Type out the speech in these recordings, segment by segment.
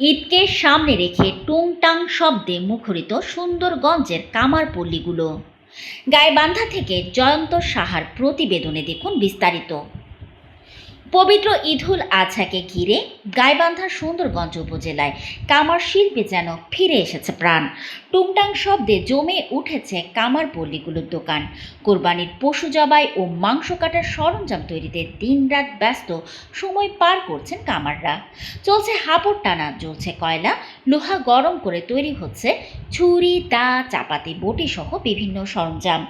ঈদকে সামনে রেখে টুংটাং শব্দে মুখরিত সুন্দরগঞ্জের কামার পল্লীগুলো। গাইবান্ধা থেকে জয়ন্ত সাহার প্রতিবেদনে দেখুন বিস্তারিত। পবিত্র ঈদুল আছাকে ঘিরে গাইবান্ধার সুন্দরগঞ্জ উপজেলায় কামার শিল্পে যেন ফিরে এসেছে প্রাণ। টুংটাং শব্দে জমে উঠেছে কামার পল্লীগুলোর দোকান। কোরবানির পশু জবাই ও মাংস কাটার সরঞ্জাম তৈরিতে দিনরাত ব্যস্ত সময় পার করছেন কামাররা। চলছে হাপড় টানা জ্বলছে কয়লা লোহা গরম করে তৈরি হচ্ছে ছুরি দা চাপাতি, বটি সহ বিভিন্ন সরঞ্জাম।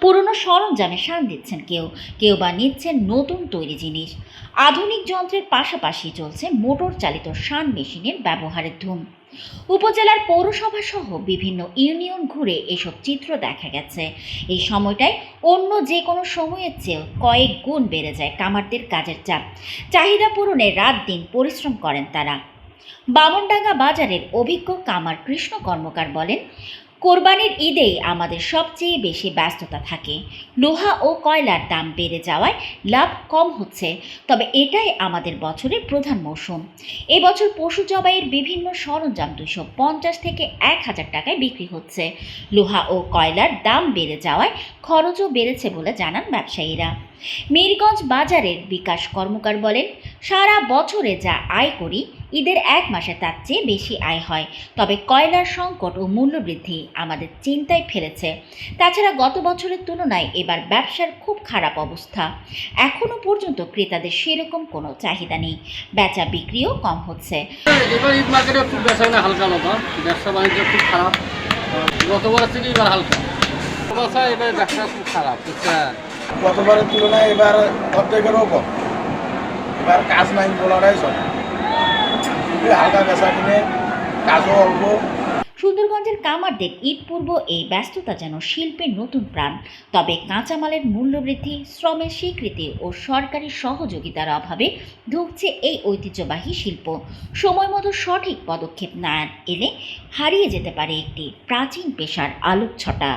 পুরনো সরঞ্জামে সান দিচ্ছেন কেউ। কেউ বা নিচ্ছেন নতুন তৈরি জিনিস। আধুনিক যন্ত্রের পাশাপাশি চলছে মোটর চালিত সান মেশিনের ব্যবহারের ধুম। উপজেলার পৌরসভা সহ বিভিন্ন ইউনিয়ন ঘুরে এসব চিত্র দেখা গেছে। এই সময়টায় অন্য যে কোনো সময়ের চেয়েও কয়েক গুণ বেড়ে যায় কামারদের কাজের চাপ। চাহিদা পূরণে রাত দিন পরিশ্রম করেন তারা। বামনডাঙ্গা বাজারের অভিজ্ঞ কামার কৃষ্ণ কর্মকার বলেন, কোরবানির ঈদেই আমাদের সবচেয়ে বেশি ব্যস্ততা থাকে। লোহা ও কয়লার দাম বেড়ে যাওয়ায় লাভ কম হচ্ছে। তবে এটাই আমাদের বছরের প্রধান মৌসুম। এবছর পশু জবাইয়ের বিভিন্ন সরঞ্জাম দুশো পঞ্চাশ থেকে এক হাজার টাকায় বিক্রি হচ্ছে। লোহা ও কয়লার দাম বেড়ে যাওয়ায় খরচও বেড়েছে বলে জানান ব্যবসায়ীরা। মিরগঞ্জ বাজারের বিকাশ কর্মকার বলেন, সারা বছরে যা আয় করি, ঈদের এক মাসে তার চেয়ে বেশি আয় হয়। তবে কয়লার সংকট ও মূল্যবৃদ্ধি আমাদের চিন্তায় ফেলেছে। তাছাড়া গত বছরের তুলনায় এবার ব্যবসার খুব খারাপ অবস্থা। এখনও পর্যন্ত ক্রেতাদের সেরকম কোনো চাহিদা নেই। বেচা বিক্রিও কম হচ্ছে। খারাপ। গতবারের তুলনায় এবার অর্ধেকেরও কম। এবার কাজ নাই বলাটাই চলে। হালকা বেচা কিনে, কাজও অল্প। সুন্দরগঞ্জের কামারদের ঈদ পূর্ব এই ব্যস্ততা যেন শিল্পের নতুন প্রাণ। তবে কাঁচামালের মূল্যবৃদ্ধি, শ্রমের স্বীকৃতি ও সরকারি সহযোগিতার অভাবে ধুঁকছে এই ঐতিহ্যবাহী শিল্প। সময় মতো সঠিক পদক্ষেপ না এলে হারিয়ে যেতে পারে একটি প্রাচীন পেশার আলোকছটা।